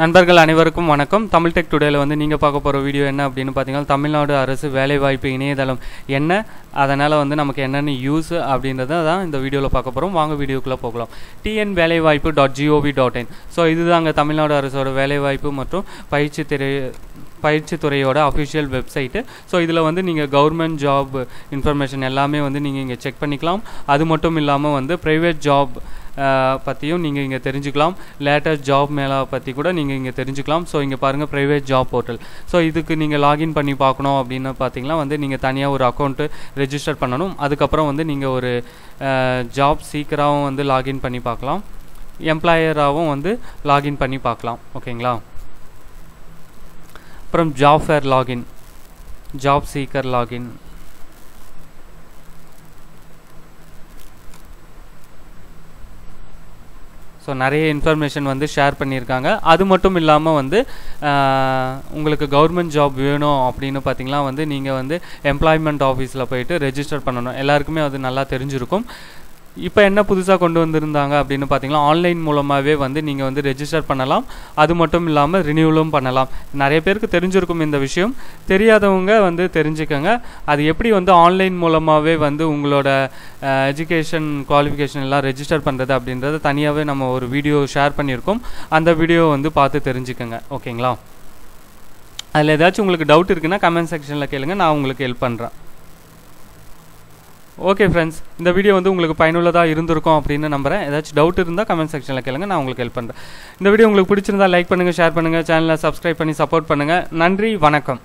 நண்பர்கள் அனைவருக்கும் வணக்கம். தமிழ் டெக் டுடேல வந்து நீங்கள் பார்க்க போகிற வீடியோ என்ன அப்படின்னு பார்த்தீங்கன்னா தமிழ்நாடு அரசு வேலைவாய்ப்பு இணையதளம் என்ன அதனால் வந்து நமக்கு என்னென்ன யூஸ் அப்படின்றத தான் இந்த வீடியோவில் பார்க்க போகிறோம் வாங்க வீடியோக்குள்ளே போகலாம். டிஎன் வேலைவாய்ப்பு dot G O V dot in so இதுதாங்க தமிழ்நாடு அரசோட வேலைவாய்ப்பு மற்றும் பயிற்சி திரை பயிற்சி துறையோட அஃபிஷியல் வெப்சைட்டு ஸோ இதில் வந்து நீங்கள் கவர்மெண்ட் ஜாப் இன்ஃபர்மேஷன் எல்லாமே வந்து நீங்கள் இங்கே செக் பண்ணிக்கலாம். அது மட்டும் இல்லாமல் வந்து ப்ரைவேட் ஜாப் பற்றியும் நீங்கள் இங்கே தெரிஞ்சுக்கலாம். லேட்டஸ்ட் ஜாப் மேலே பற்றி கூட நீங்கள் இங்கே தெரிஞ்சுக்கலாம். ஸோ இங்கே பாருங்கள் ப்ரைவேட் ஜாப் போர்ட்டல் ஸோ இதுக்கு நீங்கள் லாகின் பண்ணி பார்க்கணும் அப்படின்னு பார்த்தீங்கன்னா வந்து நீங்கள் தனியாக ஒரு அக்கௌண்ட்டு ரெஜிஸ்டர் பண்ணணும். அதுக்கப்புறம் வந்து நீங்கள் ஒரு ஜாப் சீக்கிரமாகவும் வந்து லாகின் பண்ணி பார்க்கலாம். எம்ப்ளாயராகவும் வந்து லாகின் பண்ணி பார்க்கலாம். ஓகேங்களா? அப்புறம் job fair login job seeker login so நிறைய இன்ஃபர்மேஷன் வந்து ஷேர் பண்ணியிருக்காங்க. அது மட்டும் இல்லாமல் வந்து உங்களுக்கு கவர்மெண்ட் ஜாப் வேணும் அப்படின்னு பார்த்தீங்கன்னா வந்து நீங்கள் வந்து எம்ப்ளாய்மெண்ட் ஆஃபீஸில் போயிட்டு ரெஜிஸ்டர் பண்ணணும். எல்லாருக்குமே அது நல்லா தெரிஞ்சிருக்கும். இப்போ என்ன புதுசாக கொண்டு வந்திருந்தாங்க அப்படின்னு பார்த்தீங்கன்னா ஆன்லைன் மூலமாகவே வந்து நீங்கள் வந்து ரெஜிஸ்டர் பண்ணலாம். அது மட்டும் இல்லாமல் ரினியூவலும் பண்ணலாம். நிறைய பேருக்கு தெரிஞ்சிருக்கும் இந்த விஷயம். தெரியாதவங்க வந்து தெரிஞ்சுக்கோங்க. அது எப்படி வந்து ஆன்லைன் மூலமாகவே வந்து உங்களோட எஜுகேஷன் குவாலிஃபிகேஷன் எல்லாம் ரெஜிஸ்டர் பண்ணுறது அப்படின்றத தனியாகவே நம்ம ஒரு வீடியோ ஷேர் பண்ணியிருக்கோம். அந்த வீடியோ வந்து பார்த்து தெரிஞ்சுக்கோங்க. ஓகேங்களா அதில் ஏதாச்சும் உங்களுக்கு டவுட் இருக்குன்னா கமெண்ட் செக்ஷனில் கேளுங்க. நான் உங்களுக்கு ஹெல்ப் பண்ணுறேன் ஓகே ஃப்ரெண்ட்ஸ் இந்த வீடியோ வந்து உங்களுக்கு பயனுள்ளதாக இருந்திருக்கும் அப்படின்னு நம்புகிறேன் ஏதாச்சும் டவுட் இருந்தால் கமெண்ட் செக்ஷனில் கேளுங்க நான் உங்களுக்கு ஹெல்ப் பண்ணுறேன் இந்த வீடியோ உங்களுக்கு பிடிச்சிருந்தா லைக் பண்ணுங்கள் ஷேர் பண்ணுங்கள் சேனலை சப்ஸ்கிரைப் பண்ணி சப்போர்ட் பண்ணுங்கள் நன்றி வணக்கம்.